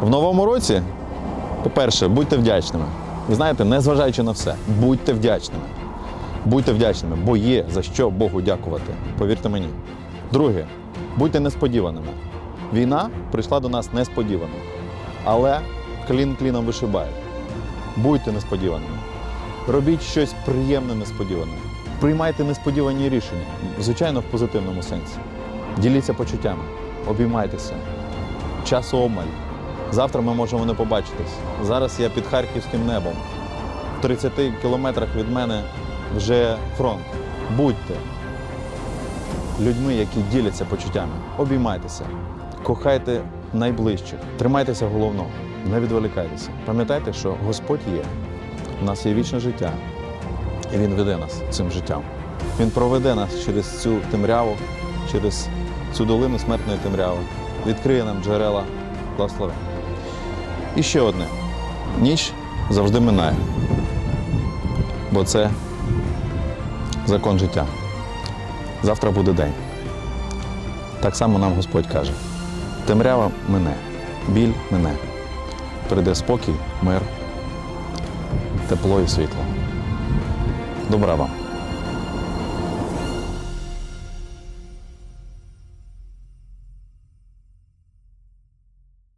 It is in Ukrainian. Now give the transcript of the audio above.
В новому році, по-перше, будьте вдячними. Ви знаєте, незважаючи на все, будьте вдячними. Будьте вдячними, бо є за що Богу дякувати. Повірте мені. Друге, будьте несподіваними. Війна прийшла до нас несподівано, але клін кліном вишибає. Будьте несподіваними. Робіть щось приємне несподіване. Приймайте несподівані рішення, звичайно, в позитивному сенсі. Діліться почуттями, обіймайтеся. Часу обмаль. Завтра ми можемо не побачитись. Зараз я під харківським небом. В 30 кілометрах від мене вже фронт. Будьте людьми, які діляться почуттями. Обіймайтеся, кохайте найближчих, тримайтеся головного, не відволікайтеся. Пам'ятайте, що Господь є. У нас є вічне життя, і Він веде нас цим життям. Він проведе нас через цю темряву, через цю долину смертної темряви, відкриє нам джерела благословення. І ще одне: ніч завжди минає, бо це закон життя. Завтра буде день. Так само нам Господь каже: темрява мине, біль мине, прийде спокій, мир, тепло і світло. Добра вам!